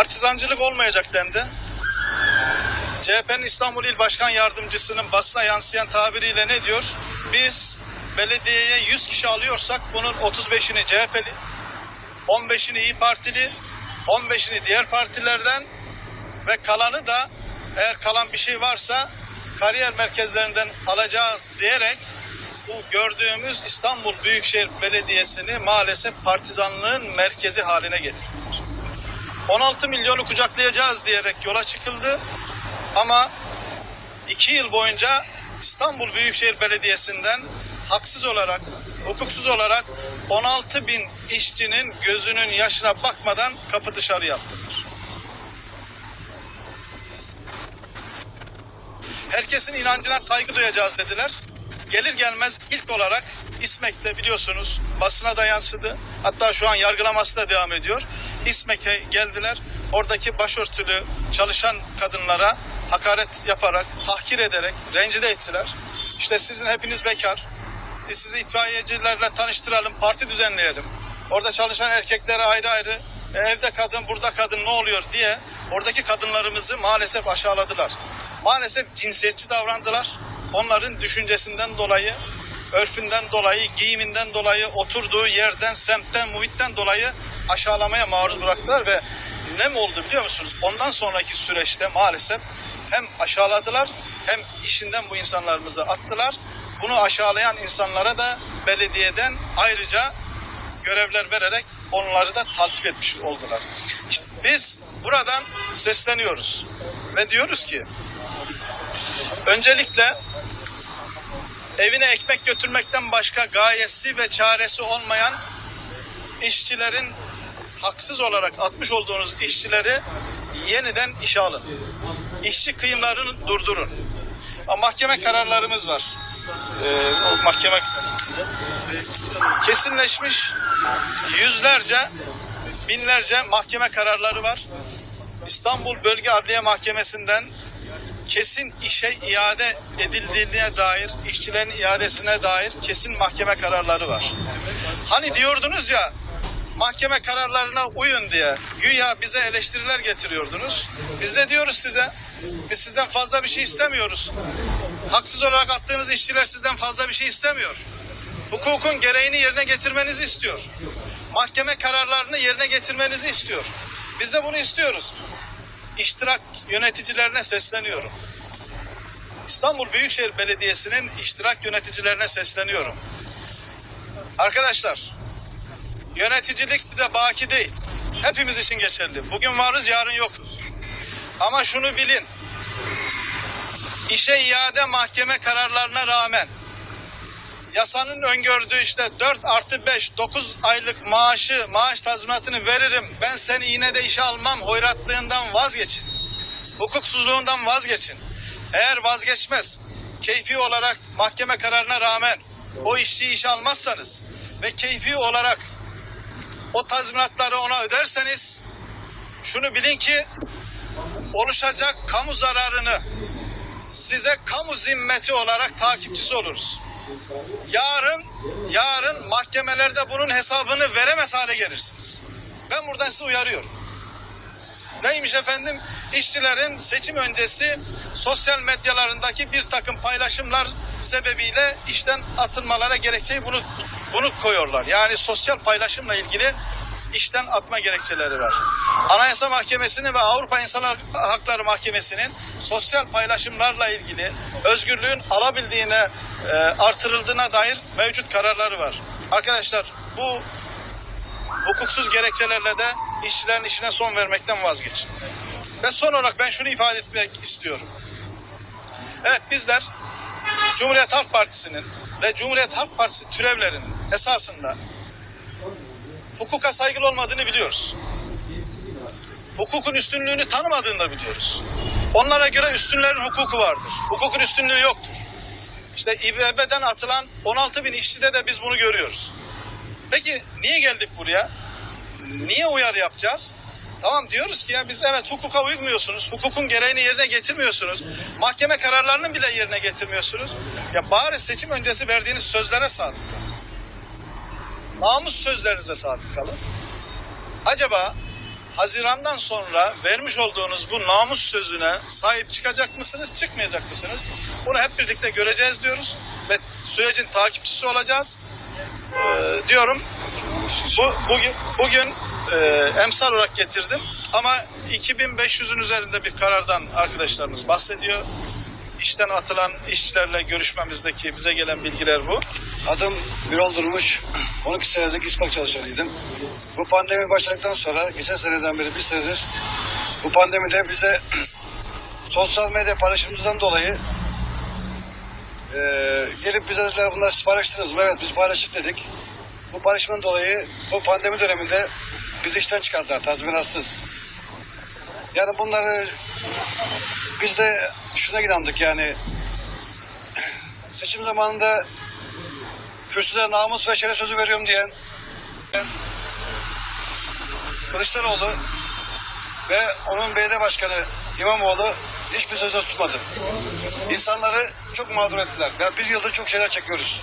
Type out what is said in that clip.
Partizancılık olmayacak dendi. CHP'nin İstanbul İl Başkan Yardımcısının basına yansıyan tabiriyle ne diyor? Biz belediyeye 100 kişi alıyorsak bunun 35'ini CHP'li, 15'ini İyi Partili, 15'ini diğer partilerden ve kalanı da eğer kalan bir şey varsa kariyer merkezlerinden alacağız diyerek bu gördüğümüz İstanbul Büyükşehir Belediyesi'ni maalesef partizanlığın merkezi haline getirdiler. 16 milyonu kucaklayacağız diyerek yola çıkıldı ama iki yıl boyunca İstanbul Büyükşehir Belediyesi'nden haksız olarak, hukuksuz olarak 16 bin işçinin gözünün yaşına bakmadan kapı dışarı yaptılar. Herkesin inancına saygı duyacağız dediler. Gelir gelmez ilk olarak İSMEK'te biliyorsunuz basına da yansıdı. Hatta şu an yargılaması da devam ediyor. İSMEK'e geldiler. Oradaki başörtülü çalışan kadınlara hakaret yaparak, tahkir ederek rencide ettiler. İşte sizin hepiniz bekar. Biz sizi itfaiyecilerle tanıştıralım, parti düzenleyelim. Orada çalışan erkeklere ayrı ayrı, e, evde kadın, burada kadın ne oluyor diye oradaki kadınlarımızı maalesef aşağıladılar. Maalesef cinsiyetçi davrandılar. Onların düşüncesinden dolayı, örfünden dolayı, giyiminden dolayı, oturduğu yerden, semtten, muhitten dolayı aşağılamaya maruz bıraktılar ve ne mi oldu biliyor musunuz? Ondan sonraki süreçte maalesef hem aşağıladılar hem işinden bu insanlarımızı attılar. Bunu aşağılayan insanlara da belediyeden ayrıca görevler vererek onları da taltif etmiş oldular. Biz buradan sesleniyoruz ve diyoruz ki öncelikle evine ekmek götürmekten başka gayesi ve çaresi olmayan işçilerin haksız olarak atmış olduğunuz işçileri yeniden işe alın. İşçi kıyımlarını durdurun. Mahkeme kararlarımız var. Ee, mahkeme kesinleşmiş yüzlerce, binlerce mahkeme kararları var. İstanbul Bölge Adliye Mahkemesi'nden kesin işe iade edildiğine dair, işçilerin iadesine dair kesin mahkeme kararları var. Hani diyordunuz ya mahkeme kararlarına uyun diye güya bize eleştiriler getiriyordunuz. Biz de diyoruz size biz sizden fazla bir şey istemiyoruz. Haksız olarak attığınız işçiler sizden fazla bir şey istemiyor. Hukukun gereğini yerine getirmenizi istiyor. Mahkeme kararlarını yerine getirmenizi istiyor. Biz de bunu istiyoruz. İştirak yöneticilerine sesleniyorum. İstanbul Büyükşehir Belediyesi'nin iştirak yöneticilerine sesleniyorum. Arkadaşlar, yöneticilik size baki değil. Hepimiz için geçerli. Bugün varız, yarın yokuz. Ama şunu bilin. İşe iade mahkeme kararlarına rağmen yasanın öngördüğü işte 4 artı 5, 9 aylık maaşı, maaş tazminatını veririm. Ben seni yine de işe almam hoyratlığından vazgeçin. Hukuksuzluğundan vazgeçin. Eğer vazgeçmez, keyfi olarak mahkeme kararına rağmen o işçiyi işe almazsanız ve keyfi olarak o tazminatları ona öderseniz şunu bilin ki oluşacak kamu zararını size kamu zimmeti olarak takipçisi oluruz. Yarın yarın mahkemelerde bunun hesabını veremez hale gelirsiniz. Ben buradan sizi uyarıyorum. Neymiş efendim? İşçilerin seçim öncesi sosyal medyalarındaki bir takım paylaşımlar sebebiyle işten atılmalara gerekçeyi bunu bunu koyuyorlar. Yani sosyal paylaşımla ilgili işten atma gerekçeleri var. Anayasa Mahkemesi'nin ve Avrupa İnsan Hakları Mahkemesi'nin sosyal paylaşımlarla ilgili özgürlüğün alabildiğine e, artırıldığına dair mevcut kararları var. Arkadaşlar bu hukuksuz gerekçelerle de işçilerin işine son vermekten vazgeçin. Ve son olarak ben şunu ifade etmek istiyorum. Evet bizler Cumhuriyet Halk Partisi'nin ve Cumhuriyet Halk Partisi türevlerinin esasında hukuka saygılı olmadığını biliyoruz. Hukukun üstünlüğünü tanımadığını da biliyoruz. Onlara göre üstünlerin hukuku vardır. Hukukun üstünlüğü yoktur. İşte İBB'den atılan 16 bin işçide de biz bunu görüyoruz. Peki niye geldik buraya? Niye uyarı yapacağız? Tamam diyoruz ki ya biz evet hukuka uymuyorsunuz. Hukukun gereğini yerine getirmiyorsunuz. Mahkeme kararlarını bile yerine getirmiyorsunuz. Ya bari seçim öncesi verdiğiniz sözlere sadık. Namus sözlerinize sadık kalın. Acaba Haziran'dan sonra vermiş olduğunuz bu namus sözüne sahip çıkacak mısınız, çıkmayacak mısınız? Bunu hep birlikte göreceğiz diyoruz ve sürecin takipçisi olacağız Ee, diyorum. Bu, bugün bugün e, emsal olarak getirdim ama 2500'ün üzerinde bir karardan arkadaşlarımız bahsediyor. İşten atılan işçilerle görüşmemizdeki bize gelen bilgiler bu. Adım Birol Durmuş. 12 senelik İSPAK çalışanıydım. Bu pandemi başladıktan sonra geçen seneden beri bir senedir bu pandemide bize sosyal medya paylaşımımızdan dolayı eee, gelip bize dediler bunlar siz paylaştınız mı? Evet biz paylaştık dedik. Bu paylaşımdan dolayı bu pandemi döneminde bizi işten çıkarttılar tazminatsız. Yani bunları biz de şuna inandık yani seçim zamanında kürsüde namus ve şeref sözü veriyorum diyen Kılıçdaroğlu ve onun belediye başkanı İmamoğlu hiçbir sözü tutmadı. İnsanları çok mağdur ettiler. Ya bir yıldır çok şeyler çekiyoruz.